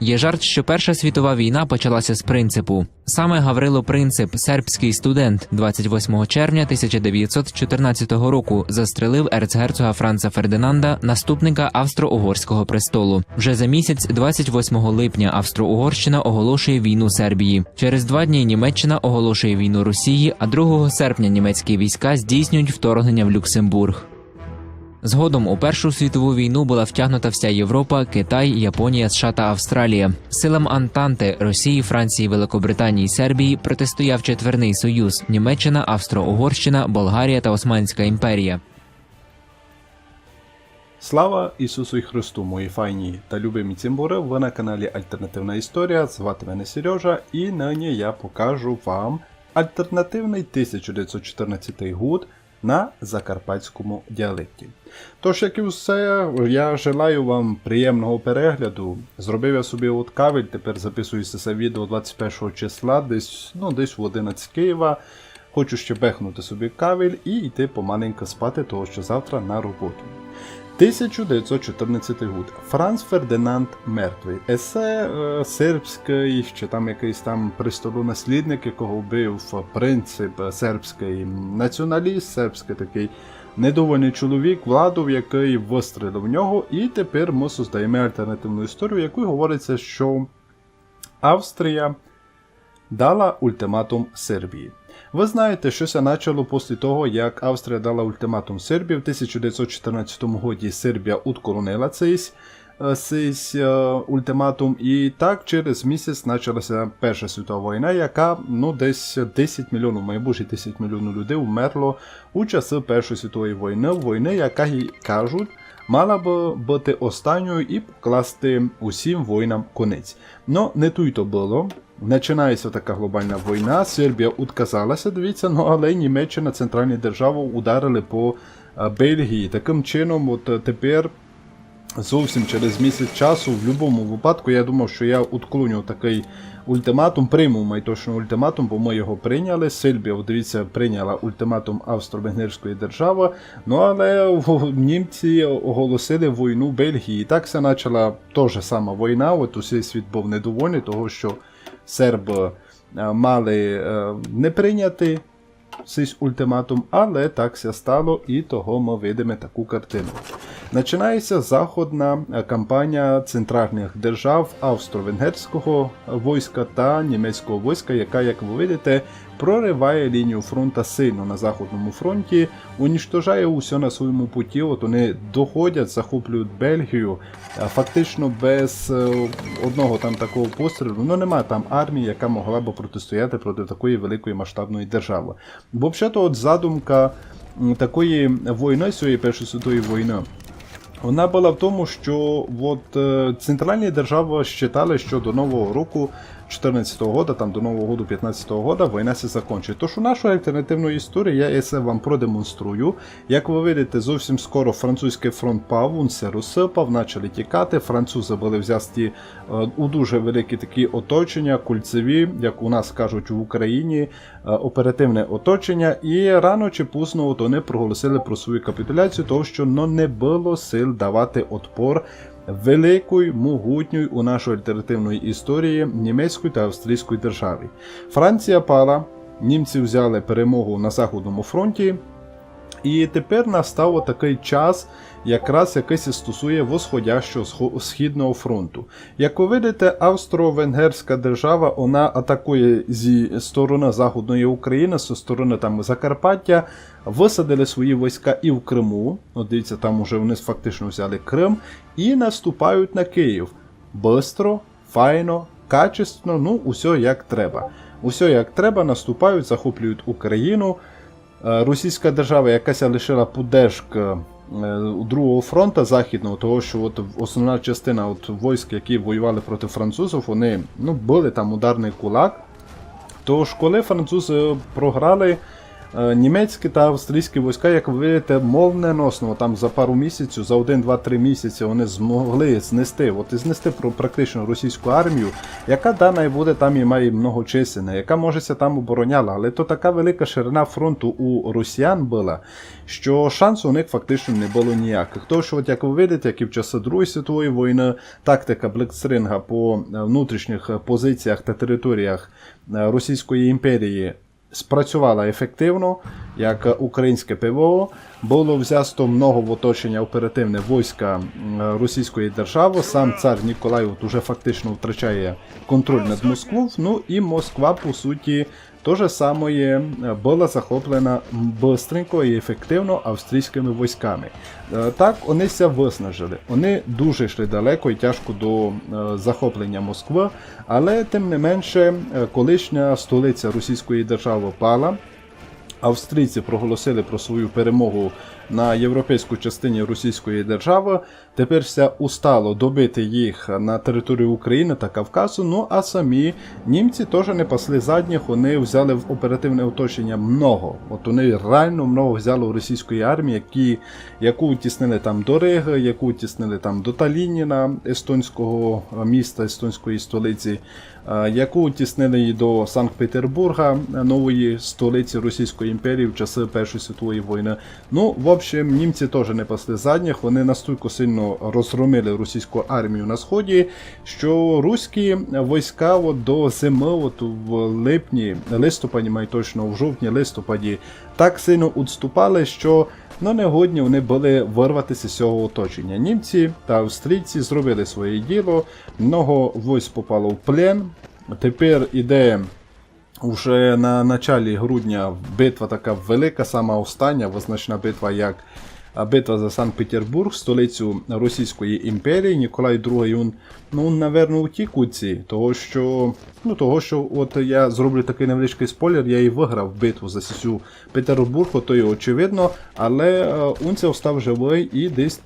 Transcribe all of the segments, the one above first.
Є жарт, що Перша світова війна почалася з принципу. Саме Гаврило Принцип, сербський студент, 28 червня 1914 року застрелив ерцгерцога Франца Фердинанда, наступника австро-угорського престолу. Вже за місяць, 28 липня, Австро-Угорщина оголошує війну Сербії. Через два дні Німеччина оголошує війну Росії, а 2 серпня німецькі війська здійснюють вторгнення в Люксембург. Згодом у Першу світову війну була втягнута вся Європа, Китай, Японія, США та Австралія. Силам Антанти Росії, Франції, Великобританії, Сербії протистояв четверний союз: Німеччина, Австро-Угорщина, Болгарія та Османська імперія. Слава Ісусу і Христу, мої файні та любимі цимбури. Ви на каналі Альтернативна Історія. Звати мене Сережа, і нині я покажу вам альтернативний 1914 гуд на закарпатському діалекті. Тож, як і все, я желаю вам приємного перегляду. Зробив я собі от кавель, тепер записуюся це відео 21 числа, десь, ну, десь в 11 Києва. Хочу ще бехнути собі кавель і йти помаленько спати, того що завтра на роботу. 1914 год. Франц Фердинанд мертвий. Есе е, сербський, чи там якийсь там престолонаслідник, якого вбив принцип е, сербський націоналіст, сербський такий недовольний чоловік, владу, який вистрілив в нього, і тепер ми создаємо альтернативну історію, в говориться, що Австрія дала ультиматум Сербії. Ви знаєте, що це почало після того, як Австрія дала ультиматум Сербії в 1914 році Сербія відкоронила цей, е, цей е, ультиматум, і так через місяць почалася Перша світова війна, яка ну десь 10 мільйонів, майбутнє 10 мільйонів людей вмерло у часи Першої світової війни, війни, яка кажуть. Мала б бути останньою і покласти усім воїнам конець. Но не тут то було. Починається така глобальна війна, Сербія відказалася, дивіться, ну але Німеччина, центральні держави ударили по е, Бельгії. Таким чином, от е, тепер зовсім через місяць часу, в будь-якому випадку, я думав, що я відклоню такий ультиматум, прийму май точно ультиматум, бо ми його прийняли. Сербія, дивіться, прийняла ультиматум Австро-Венгерської держави. Ну але німці оголосили війну Бельгії. І так це почала та ж сама війна. От усій світ був недовольний, того що серби е, мали е, не прийняти цей ультиматум, але так все стало, і того ми видимо таку картину. Починається заходна е, кампанія центральних держав австро-венгерського війська та німецького війська, яка, як ви видите, прориває лінію фронту сильно на Західному фронті, унічтожає усе на своєму путі. От вони доходять, захоплюють Бельгію, е, фактично без е, одного там такого пострілу. Ну немає там армії, яка могла б протистояти проти такої великої масштабної держави. Бо взагалі от задумка такої війни, цієї Першої світової війни. Вона була в тому, що от, е, центральні держави вважали, що до Нового року 14-го года, там до Нового году 15-го года війна се закончить. Тож у нашої альтернативної історії я це вам продемонструю. Як ви видите, зовсім скоро французький фронт пав, він се розсипав, почали тікати. Французи були взяті е, у дуже великі такі оточення, кульцеві, як у нас кажуть в Україні, е, оперативне оточення. І рано чи пізно вони проголосили про свою капітуляцію, тому що ну, не було сил давати отпор великої, могутньої у нашої альтернативної історії німецької та австрійської держави. Франція пала, німці взяли перемогу на Західному фронті. І тепер настав такий час, якраз який се стосує восходящого схо- східного фронту. Як ви видите, Австро-Венгерська держава вона атакує зі сторони Західної України, зі сторони там Закарпаття, висадили свої війська і в Криму. От дивіться, там уже вони фактично взяли Крим, і наступають на Київ. Бистро, файно, качественно, ну, усе як треба. Усе як треба, наступають, захоплюють Україну. Е, Російська держава, якась лишила поддержка е, Другого фронту Західного, того що от основна частина от військ, які воювали проти французів, вони ну, були там ударний кулак. Тож, коли французи програли, німецькі та австрійські війська, як ви видите, мовненосно там за пару місяців, за один, два, три місяці вони змогли знести, от і знести про практично російську армію, яка дана і буде там і має многочисленна, яка можеся там обороняла, але то така велика ширина фронту у росіян була, що шансу у них фактично не було ніяких. Що, от як ви видите, як і в часи Другої світової війни, тактика Блексринга по е, внутрішніх е, позиціях та територіях е, Російської імперії спрацювала ефективно, як українське ПВО. Було взято много в оточення оперативне війська Російської держави. Сам цар Ніколай уже фактично втрачає контроль над Москвою. Ну і Москва, по суті, то же самое е, була захоплена бистренько і ефективно австрійськими військами. Е, Так, вони ся виснажили. Вони дуже йшли далеко і тяжко до е, захоплення Москви, але тим не менше, колишня столиця Російської держави пала. Австрійці проголосили про свою перемогу на європейську частині Російської держави. Тепер все устало добити їх на територію України та Кавказу. Ну а самі німці теж не пасли задніх, вони взяли в оперативне оточення много. От вони реально много взяли у російської армії, які, яку утіснили там до Риги, яку утіснили там до Талініна, естонського міста, естонської столиці, е, яку утіснили і до Санкт-Петербурга, нової столиці Російської імперії в часи Першої світової війни. Ну, в общем, німці теж не пасли задніх, вони настільки сильно розгромили російську армію на сході, що руські війська от до зими, от в липні, листопаді, май точно, в жовтні, листопаді, так сильно відступали, що ну, негодні вони були вирватися з цього оточення. Німці та австрійці зробили своє діло, много військ попало в плен. Тепер іде Уже на началі грудня битва така велика, сама остання, визначна битва як битва за Санкт-Петербург, столицю Російської імперії. Ніколай II, він, ну, наверно, утік у ці, того що, ну, того, що от я зроблю такий невеличкий спойлер, я і виграв битву за цю Петербург, то є очевидно, але е, він це став живий і десь,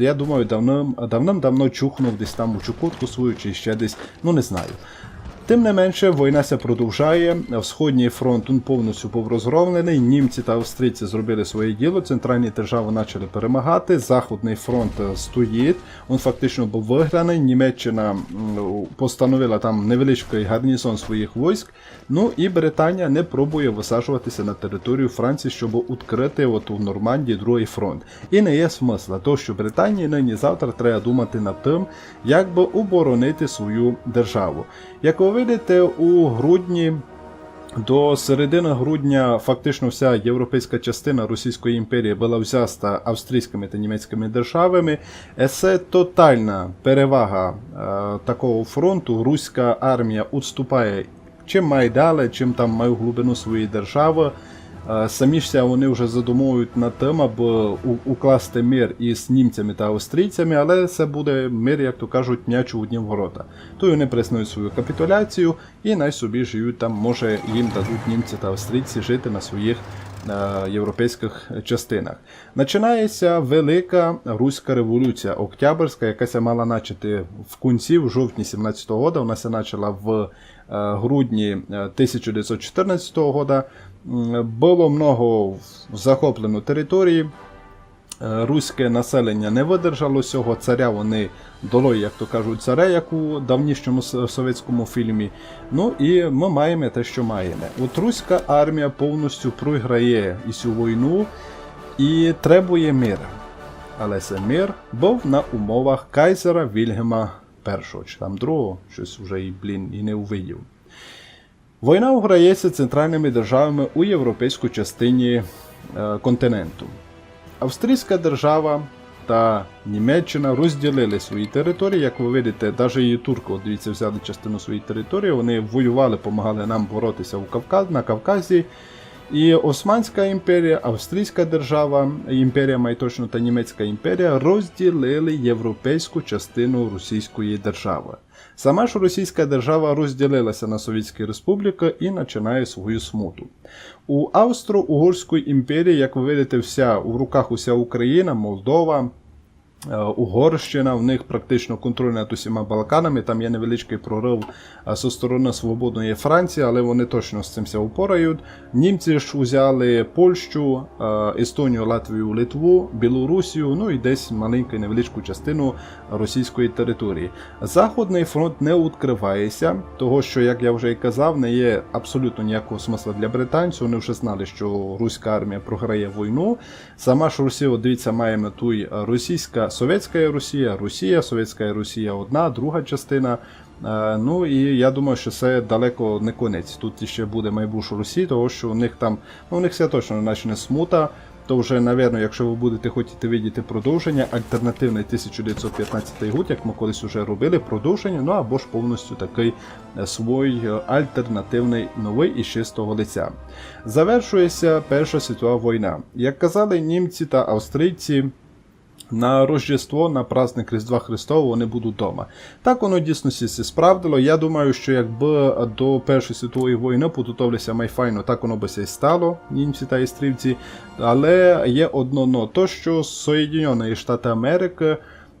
я думаю, давним, давним-давно чухнув десь там у Чукотку свою чи ще десь, ну не знаю. Тим не менше, війна ся продовжає. Сходній фронт повністю був розгромлений. Німці та австрійці зробили своє діло. Центральні держави почали перемагати. Західний фронт е, стоїть. Він фактично був виграний. Німеччина постановила там невеличкий гарнізон своїх військ. Ну і Британія не пробує висаджуватися на територію Франції, щоб відкрити от у Нормандії другий фронт. І не є смисла, то що Британії нині завтра треба думати над тим, як би оборонити свою державу. Як ви видите, у грудні. До середини грудня фактично вся європейська частина Російської імперії була взята австрійськими та німецькими державами. Це тотальна перевага е, такого фронту. Руська армія відступає чим має далі, чим там має глибину своєї держави. Е, Самі ж вони вже задумують над тим, аби укласти мир із німцями та австрійцями, але це буде мир, як то кажуть, м'яч у одні ворота. То вони приснують свою капітуляцію і най собі живуть там, може їм дадуть німці та австрійці жити на своїх е, європейських частинах. Починається велика руська революція, октябрьська, якася мала начати в кінці, в жовтні 17-го года. Вона ся почала в е, грудні е, 1914 года. Було много захоплено території. Е, Руське населення не видержало цього царя, вони доло, як то кажуть, царя, як у давнішньому совєтському фільмі. Ну і ми маємо те, що маємо. От руська армія повністю програє і цю війну і требує мира. Але це мир був на умовах кайзера Вільгема І, чи там другого, щось вже і, блін, і не увидів. Війна уграється центральними державами у європейській частині е, континенту. Австрійська держава та Німеччина розділили свої території. Як ви видите, навіть і турки, от дивіться, взяли частину своєї території. Вони воювали, допомагали нам боротися у Кавказ, на Кавказі. І Османська імперія, Австрійська держава, імперія Майточно та Німецька імперія розділили європейську частину Російської держави. Сама ж Російська держава розділилася на Совєтські республіки і починає свою смуту. У Австро-Угорської імперії, як ви видите, вся у руках уся Україна, Молдова, Угорщина, в них практично контроль над усіма Балканами. Там є невеличкий прорив е, зі сторони свободної Франції, але вони точно з цим упорають. Німці ж узяли Польщу, е, Естонію, Латвію, Литву, Білорусію, ну і десь маленьку невеличку частину російської території. Західний фронт не відкривається, того що, як я вже і казав, не є абсолютно ніякого смисла для британців. Вони вже знали, що руська армія програє війну. Сама ж Росія, дивіться, має мету й совєтська Росія, Росія, совєтська Росія одна, друга частина. Е, Ну і я думаю, що це далеко не конець. Тут ще буде майбутнє Росії, тому що у них там, ну у них все точно почне смута. То вже, напевно, якщо ви будете хотіти видіти продовження, альтернативний 1915 год, як ми колись вже робили, продовження, ну або ж повністю такий е, свій е, альтернативний новий із чистого лиця. Завершується Перша світова війна. Як казали німці та австрійці, на Рождество, на праздник Різдва Христового вони будуть вдома. Так воно в дійсності це справдило. Я думаю, що якби до Першої світової війни підготовилися майфайно, так воно би і стало, німці та істрівці. Але є одно но, то що Соєдинені Штати Америки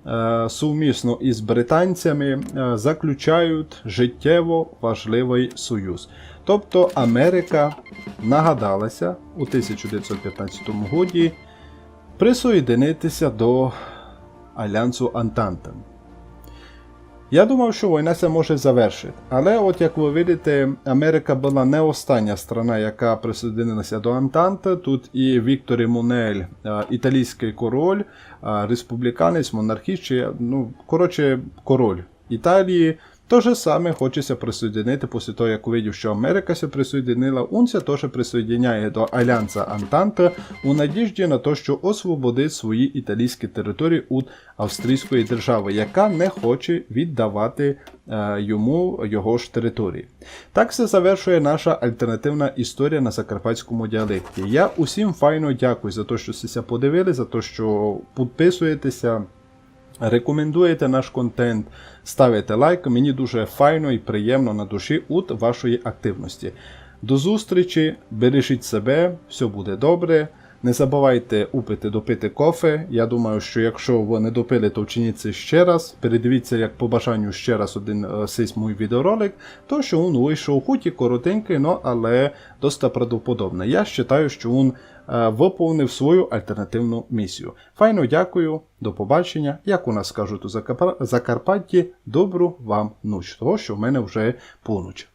е, сумісно із британцями е, заключають життєво важливий союз. Тобто Америка нагадалася у 1915 році присоєдинитися до Альянсу Антанта. Я думав, що війна це може завершити. Але, от як ви бачите, Америка була не остання страна, яка присоединилася до Антанти. Тут і Віктор Еммануель, е, італійський король, е, республіканець, монархіст, ну, коротше, король Італії. То же саме хочеться присоединити після того, як увидів, що Америка се присоединила, он се теж присоединяє до Альянса Антанта у надіжді на те, що освободить свої італійські території від австрійської держави, яка не хоче віддавати е, йому його ж території. Так се завершує наша альтернативна історія на закарпатському діалекті. Я усім файно дякую за те, що сися подивили, за те, що підписуєтеся. Рекомендуєте наш контент, ставите лайк. Мені дуже файно і приємно на душі від вашої активності. До зустрічі, бережіть себе, все буде добре. Не забувайте упити допити кофе. Я думаю, що якщо ви не допили, то вчиніть це ще раз. Передивіться, як по бажанню ще раз один е, сей мій відеоролик, то що він вийшов хоч і коротенький, но, але досить правдоподобно. Я вважаю, що він е, виповнив свою альтернативну місію. Файно дякую, до побачення. Як у нас кажуть у Закарпатті, добру вам ніч, того що в мене вже поніч.